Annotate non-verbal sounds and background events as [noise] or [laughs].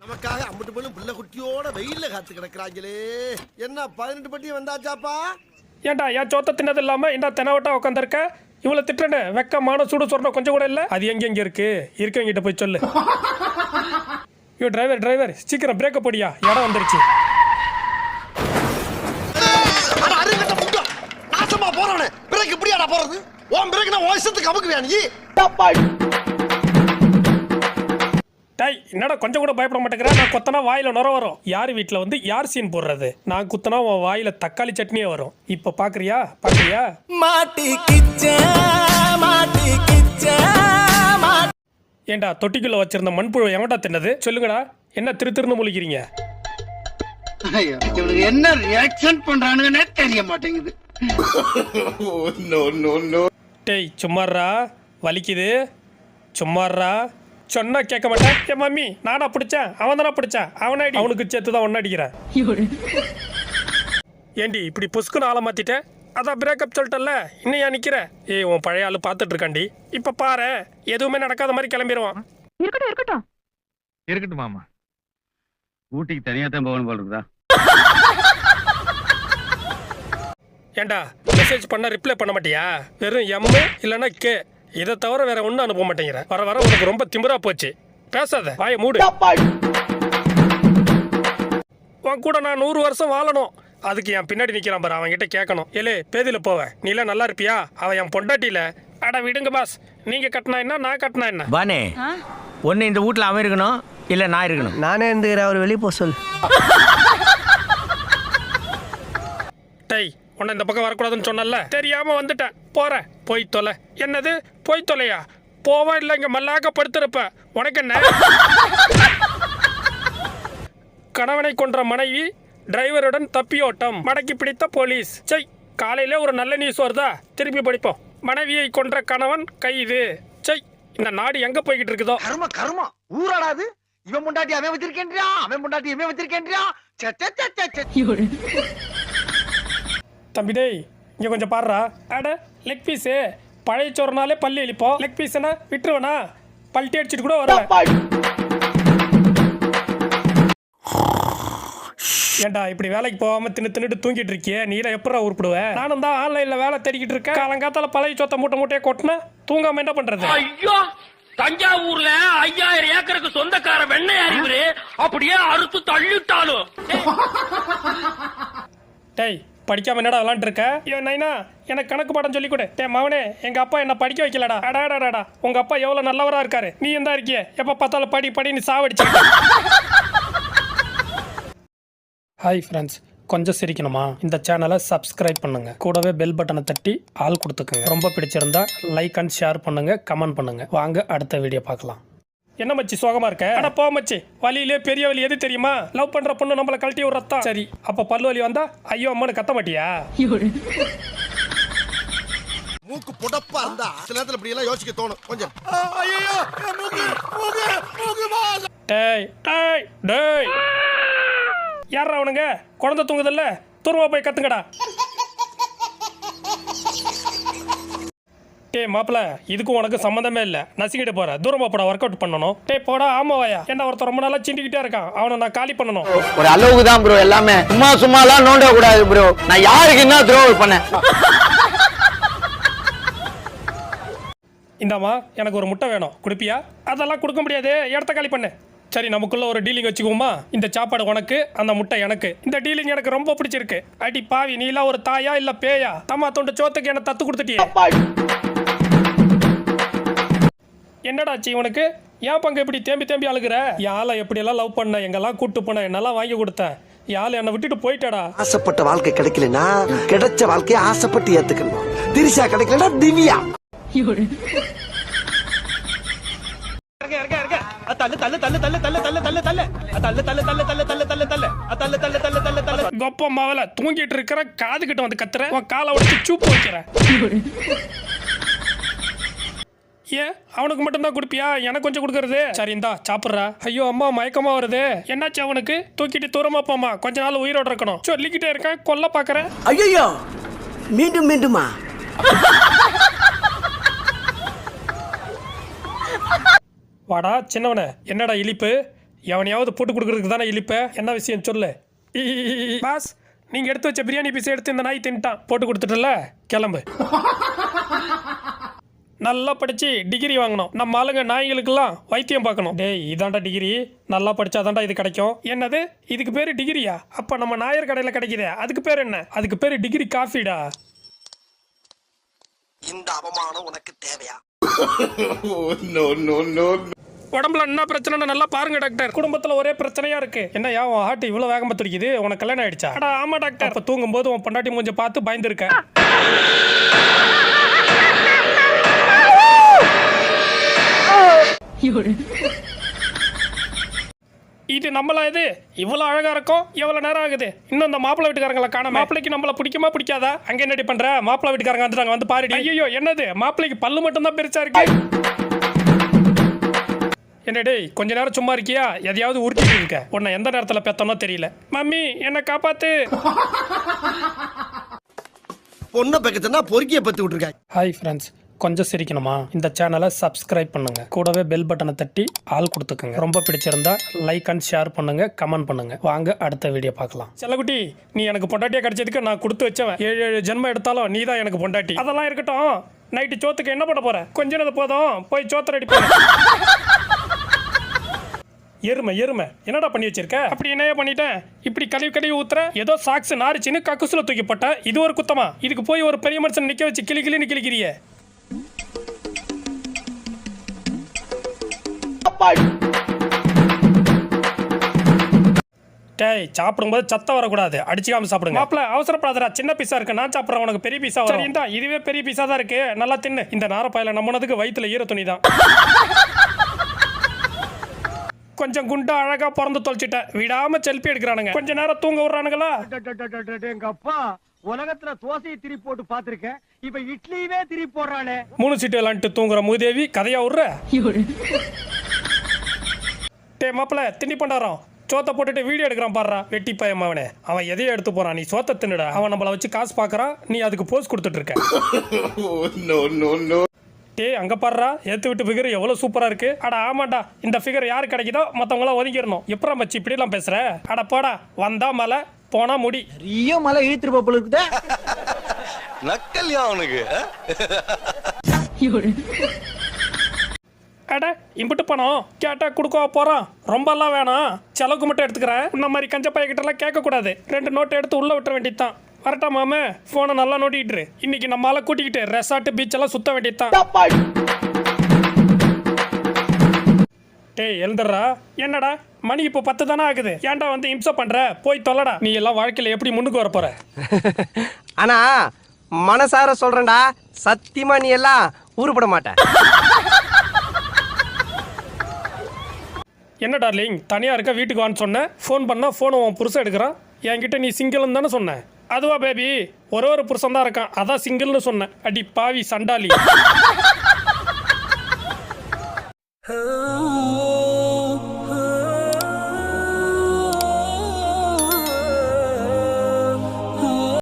நமக்காக அம்பட்டு போலும் பிள்ளை குட்டியோட வெயில்ல காத்து கிடக்குறாங்களே. என்ன பதினெட்டு பட்டி வந்தாச்சாப்பா? ஏன்டா என் சோத்த தின்னது இல்லாம இந்த தெனவட்டா உட்காந்துருக்க இவ்வளவு திட்டுறேன்னு வெக்கமான சூடு சொரணம் கொஞ்சம் கூட இல்ல? அது எங்க எங்க இருக்கு? இருக்கவங்கிட்ட போய் சொல்லு. ஐயோ டிரைவர் டிரைவர் சீக்கிரம் பிரேக்கப் போடியா? இடம் வந்துருச்சு. அட அருங்கட்ட முண்டா நாசமா போறவனே. பிரேக் இப்படியாடா போறது? உன் பிரேக் நான் வயசத்துக்கு அமுக்குவியா நீ? டேய் என்னடா கொஞ்சம் கூட பயப்பட மாட்டேங்கிற? நான் கொத்தனா வாயில நுர வரும். யார் வீட்டில் வந்து யார் சீன் போடுறது? நான் குத்தனா உன் வாயில தக்காளி சட்னியே வரும். இப்போ பாக்குறியா? பாக்குறியா? மாட்டிக்கிச்ச மாட்டிக்கிச்ச மாட்டி ஏன்டா தொட்டிக்குள்ள வச்சிருந்த மண்புழு எவன்டா தின்னது? சொல்லுங்கடா என்ன திரு திருன்னு முழிக்கிறீங்க? என்ன ரியாக்ஷன் பண்றானுங்கன்னே தெரிய மாட்டேங்குது. [laughs] டேய் சும்மாறா வலிக்குது. சும்மாறா சொன்னா கேட்க மாட்டேன். என் மம்மி நானா பிடிச்சேன். அவன் தானே பிடிச்சான். அவனை அடி. அவனுக்கு சேர்த்து தான் ஒன்னு அடிக்கிறேன் ஏண்டி இப்படி புஸ்குன்னு ஆளை மாத்திட்டேன் அதான் பிரேக்கப் சொல்லிட்டல இன்னும் ஏன் நிக்கிற? ஏய் உன் பழைய ஆளு பார்த்துட்டு இருக்காண்டி இப்ப பாரு எதுவுமே நடக்காத மாதிரி கிளம்பிடுவான் இருக்கட்டும் இருக்கட்டும். இருக்கட்டும் மாமா. ஊட்டிக்கு தனியா தான் போகணும் போல இருக்குதா? ஏன்டா மெசேஜ் பண்ண ரிப்ளை பண்ண மாட்டியா? வெறும் எம் இல்லைன்னா கே இதை தவிர வேற ஒன்றும் அனுப்ப மாட்டேங்கிற. வர வர உனக்கு ரொம்ப திமிரா போச்சு. பேசாத வாயை மூடு. உன் கூட நான் நூறு வருஷம் வாழணும். அதுக்கு என் பின்னாடி நிற்கிறான் பாரு அவன்கிட்ட கேட்கணும். ஏலே பேதியில் போவேன் நீலாம் நல்லா இருப்பியா? அவன் என் பொண்டாட்டியில. அட விடுங்க பாஸ் நீங்க கட்டினா என்ன நான் கட்டினா என்ன? பானே ஒன்று இந்த வீட்டில் அவன் இருக்கணும் இல்லை நான் இருக்கணும்? நானே இருந்துக்கிறேன் அவர் வெளியே போக சொல் டேய் உன்னை இந்த பக்கம் வரக்கூடாதுன்னு சொன்னல தெரியாம வந்துட்டேன். போறேன். போய் தொலை என்னது? போய் தொலையா போவா இல்லை இங்க மல்லாக்க படுத்திருப்ப. உனக்கு என்ன? கணவனை கொன்ற மனைவி டிரைவருடன் தப்பியோட்டம். மடக்கி பிடித்த போலீஸ். சை காலையில ஒரு நல்ல நியூஸ் வருதா? திருப்பி படிப்போம். மனைவியை கொன்ற கணவன் கைது. சை இந்த நாடு எங்க போய்கிட்டு இருக்குதோ? கர்ம கர்ம. ஊராடாது இவன் முண்டாட்டி அவன் வச்சிருக்கேன்றியா? அவன் முண்டாட்டி இவன் வச்சிருக்கேன்றியா? சே, சே, சே, சே, சே. தம்பி டேய் இங்க கொஞ்சம் பாடுறா அட லெக் பீஸு பழைய சோறுனாலே பல்லு இழிப்போம். லெக் பீஸ்னா விட்டுருவனா? பல்ட்டி அடிச்சிட்டு கூட வருவேன் ஏன்டா இப்படி வேலைக்கு போகாம தின்னு தின்னுட்டு தூங்கிட்டு இருக்கியே? நீல எப்படா உருப்பிடுவ? நானும் தான் ஆன்லைன்ல வேலை தேடிக்கிட்டு இருக்கேன். காலங்காத்தால பழைய சொத்த மூட்டை மூட்டையை கொட்டினா தூங்காம என்ன பண்றது? ஐயோ தஞ்சாவூர்ல ஐயாயிரம் ஏக்கருக்கு சொந்தக்கார வெண்ணெய் அறிவுரு அப்படியே அறுத்து தள்ளிட்டாலும். டேய் படிக்காம என்னடா விளாண்டு இருக்க ஐயோ நைனா எனக்கு கணக்கு பாடம் சொல்லி கொடு. டே மவனே எங்க அப்பா என்ன படிக்க வைக்கலடா. அடாடாடாடா உங்க அப்பா எவ்வளவு நல்லவரா இருக்காரு. நீ எந்தா இருக்கிய? எப்ப பார்த்தாலும் படி படின்னு சாவடிச்சு. ஹாய் ஃப்ரெண்ட்ஸ் கொஞ்சம் சிரிக்கணுமா? இந்த சேனலை சப்ஸ்கிரைப் பண்ணுங்க. கூடவே பெல் பட்டனை தட்டி ஆள் கொடுத்துக்கோங்க. ரொம்ப பிடிச்சிருந்தா லைக் அண்ட் ஷேர் பண்ணுங்க கமெண்ட் பண்ணுங்க. வாங்க அடுத்த வீடியோ பார்க்கலாம். என்ன மச்சி சோகமா இருக்க? அட போ மச்சி வலியிலே பெரிய வலி எது தெரியுமா? லவ் பண்ற பொண்ணு நம்மள கழட்டி விடுறதா? சரி அப்ப பல்லு வலி வந்தா ஐயோ அம்மானு கத்த மாட்டியா? மூக்கு புடப்பா இருந்தா சில நேரத்துல இப்படி எல்லாம் யோசிக்க தோணும். கொஞ்சம். ஐயோ மூக்கு மூக்கு மூக்கு டேய் டேய் டேய். யாரா அவனுங்க? குழந்தை தூங்குதல்ல? தூரமா போய் கத்துங்கடா. டேய் மாப்பிள இதுக்கும் உனக்கு சம்மந்தமே இல்ல. நசிக்கிட்டு போற. தூரமா போட ஒர்க் அவுட் பண்ணணும். டேய் போடா ஆமாவாயா என்ன ஒருத்தர் ரொம்ப நாளா சிண்டிக்கிட்டே இருக்கான். அவனை நான் காலி பண்ணணும். ஒரு அளவுக்கு தான் ப்ரோ எல்லாமே. சும்மா சும்மாலாம் நோண்ட கூடாது ப்ரோ நான் யாருக்கு என்ன துரோகம் பண்ணேன்? இந்தாம்மா எனக்கு ஒரு முட்டை வேணும். கொடுப்பியா? அதெல்லாம் கொடுக்க முடியாது. இடத்த காலி பண்ணு. சரி நமக்குள்ள ஒரு டீலிங் வச்சுக்குவோமா? இந்த சாப்பாடு உனக்கு அந்த முட்டை எனக்கு. இந்த டீலிங் எனக்கு ரொம்ப பிடிச்சிருக்கு. அடி பாவி நீலாம் ஒரு தாயா இல்ல பேயா? அம்மா தொண்டு சோத்துக்கு என்ன தத்து கொடுத்துட்டியே. என்னடாச்சு உனக்கு ஏன் பங்கு இப்படி தேம்பி தேம்பி அழுகுற? யாழை எப்படியெல்லாம் லவ் பண்ண எங்கெல்லாம் கூட்டு போன என்னெல்லாம் வாங்கி கொடுத்த? யாழ் என்னை விட்டுட்டு போயிட்டாடா. ஆசைப்பட்ட வாழ்க்கை கிடைக்கலனா கிடைச்ச வாழ்க்கையை ஆசைப்பட்டு ஏத்துக்கணும். திரிசா கிடைக்கலனா திவ்யா. கொப்ப மாவல தூங்கிட்டு இருக்கிற காது கிட்ட வந்து கத்துற உன் காலை உடைச்சு சூப்பு வைக்கிற. ஏன்? அவனுக்கு மட்டும் தான் கொடுப்பியா? எனக்கு கொஞ்சம் கொடுக்கறது? சரி இந்தா சாப்பிட்றா. ஐயோ அம்மா மயக்கமா வருது. என்னாச்சு அவனுக்கு? தூக்கிட்டு தூரமா போமா கொஞ்ச நாள் உயிரோட இருக்கணும். சொல்லிக்கிட்டே இருக்கேன் கொல்ல பாக்குறேன் ஐயோ மீண்டும் மீண்டுமா? வாடா சின்னவனே. என்னடா இழிப்பு? எவனையாவது போட்டு கொடுக்கறதுக்கு தானே இழிப்ப? என்ன விஷயம் சொல்லு. பாஸ் நீங்க எடுத்து வச்ச பிரியாணி பீஸ் எடுத்து இந்த நாய் தின்ட்டான் போட்டு கொடுத்துட்டல? கிளம்பு. நல்லா படிச்சு டிகிரி வாங்கணும். நம்ம ஆளுங்க நாய்களுக்கெல்லாம் வைத்தியம் பார்க்கணும். டேய் இதாண்டா டிகிரி நல்லா படிச்சாதான்டா இது கிடைக்கும். என்னது? இதுக்கு பேரு டிகிரியா அப்ப நம்ம நாயர் கடையில் கிடைக்குதே. அதுக்கு பேர் என்ன? அதுக்கு பேரு டிகிரி காஃபிடா இந்த அவமானம் உனக்கு தேவையா? உடம்புல என்ன பிரச்சனைன்னு நல்லா பாருங்க டாக்டர் குடும்பத்துல ஒரே பிரச்சனையா இருக்கு. என்ன யா உன் ஹார்ட் இவ்வளவு வேகமா துடிக்குது? உனக்கு கல்யாணம் ஆயிடுச்சா? அடா ஆமா டாக்டர் அப்ப தூங்கும் போது உன் பொண்டாட்டி மூஞ்ச பார்த்து பயந்துருக்க. இது நம்மளா இது? இவ்வளவு அழகா இருக்கும் எவ்வளவு நேரம் ஆகுது? இன்னும் இந்த மாப்பிள்ளை வீட்டுக்காரங்களை காண மாப்பிள்ளைக்கு நம்மள பிடிக்குமா பிடிக்காதா? அங்க என்னடி பண்ற? மாப்பிள்ளை வீட்டுக்காரங்க வந்துட்டாங்க வந்து பாருடி. ஐயோ என்னது? மாப்பிள்ளைக்கு பல்லு மட்டும் தான் பெருசா இருக்கு. என்ன டேய் கொஞ்ச நேரம் சும்மா இருக்கியா? எதையாவது உருட்டிட்டு இருக்க. உன்னை எந்த நேரத்துல பெத்தனோ தெரியல. மம்மி என்ன காப்பாத்து. பொண்ணை பக்கத்துனா பொறுக்கிய பத்தி விட்டுருக்காங்க ஹாய் ஃப்ரெண்ட்ஸ் கொஞ்சம் சிரிக்கணுமா? இந்த சேனலை சப்ஸ்கிரைப் பண்ணுங்க. கூடவே பெல் பட்டனை தட்டி ஆள் கொடுத்துக்கோங்க. ரொம்ப பிடிச்சிருந்தா லைக் அண்ட் ஷேர் பண்ணுங்க கமெண்ட் பண்ணுங்க. வாங்க அடுத்த வீடியோ பார்க்கலாம். செல்லகுட்டி நீ எனக்கு பொண்டாட்டியா கிடைச்சதுக்கு நான் கொடுத்து வச்சவன். ஏழு ஏழு ஜென்மம் எடுத்தாலும் நீ தான் எனக்கு பொண்டாட்டி. அதெல்லாம் இருக்கட்டும். நைட்டு சோத்துக்கு என்ன பண்ண போற? கொஞ்ச நேரம் போதும். போய் சோத்த ரெடி எருமை எருமை. என்னடா பண்ணி வச்சிருக்க? அப்படி என்னையா பண்ணிட்டேன். இப்படி கழுவி கழுவி ஊத்துற? ஏதோ சாக்ஸ் நாரிச்சின்னு கக்குசுல தூக்கி போட்ட. இது ஒரு குத்தமா? இதுக்கு போய் ஒரு பெரிய மனுஷன் நிக்க வச்சு கிளி கிளின்னு கிளிக்கிறியே டேய் சாப்பிடும்போது சத்தம் வரக்கூடாது. அடிச்சுக்காம சாப்பிடுங்க. மாப்பிள அவசரப்படாதடா. சின்ன பீஸா இருக்கு. நான் சாப்பிட்றேன். உனக்கு பெரிய பீஸா வரும். இந்தா இதுவே பெரிய பீஸா தான் இருக்கு. நல்லா தின்னு. இந்த நாரப்பாயில நம்மனதுக்கு வயித்துல ஈர துணி தான். கொஞ்சம் குண்டா அழகா பிறந்து தொலைச்சிட்டேன் விடாம செல்ஃபி எடுக்கிறானுங்க. கொஞ்ச நேரம் தூங்க விடுறானுங்களா? எங்க அப்பா உலகத்துல தோசையை திருப்பி போட்டு பாத்திருக்கேன் இப்ப இட்லியவே திருப்பி போடுறானே மூணு சீட்டு விளாண்டுட்டு தூங்குற மூதேவி கதையா விட்ற டே மாப்பிள திண்டி பண்டாரம். சோத்தை போட்டுட்டு வீடியோ எடுக்கிறான் பாடுறா வெட்டி பையன் அவனே அவன் எதையோ எடுத்து போறான். நீ சோத்தை தின்னுடா. அவன் நம்மள வச்சு காசு பார்க்கறான் நீ அதுக்கு போஸ் கொடுத்துட்டு இருக்க. [laughs] டேய் அங்க பாடுறா ஏத்து விட்டு ஃபிகர் எவ்வளவு சூப்பரா இருக்கு. அட ஆமாடா இந்த ஃபிகர் யாரு கிடைக்குதோ மத்தவங்களாம் ஒதுங்கிடணும். எப்படா மச்சி இப்படி எல்லாம் பேசுற? அட போடா. வந்தா மலை போனா முடி. பெரிய மலை இழுத்துருப்பா போல இருக்குதே. நக்கல்யா அவனுக்கு அட இம்பிட்டு பணம். கேட்டா கொடுக்க போறான்? ரொம்பலாம் வேணாம். செலவுக்கு மட்டும் எடுத்துக்கிறேன் இந்த மாதிரி கஞ்ச பையக்கிட்டலாம் கேட்கக்கூடாது. ரெண்டு நோட்டை எடுத்து உள்ள விட்டுற வேண்டியதுதான். வரட்டா மாமே ஃபோனை நல்லா நோட்டிட்டு இன்னைக்கு இன்னைக்கு நம்மளால கூட்டிக்கிட்டு ரெசார்ட் பீச் எல்லாம் சுத்த வேண்டியதுதான். டேய் எழுந்துடுறா. என்னடா? மணி இப்போ பத்து தானே ஆகுது. ஏன்டா வந்து இம்சை பண்ற? போய் தொல்லடா. நீ எல்லாம் வாழ்க்கையில எப்படி முன்னுக்கு வர போற? [laughs] ஆனா மனசார சொல்றேன்டா. சத்தியமா நீ எல்லாம் உருப்பட மாட்ட. என்ன டார்லிங் தனியாக இருக்க வீட்டுக்கு வான்னு சொன்னேன் ஃபோன் பண்ணால் ஃபோனை உன் புருஷன் எடுக்கிறான். என்கிட்ட நீ சிங்கிள்னு தானே சொன்னேன் அதுவா பேபி ஒரே ஒரு புருஷன் தான் இருக்கான். அதான் சிங்கிள்னு சொன்னேன் அடி பாவி சண்டாலி [laughs]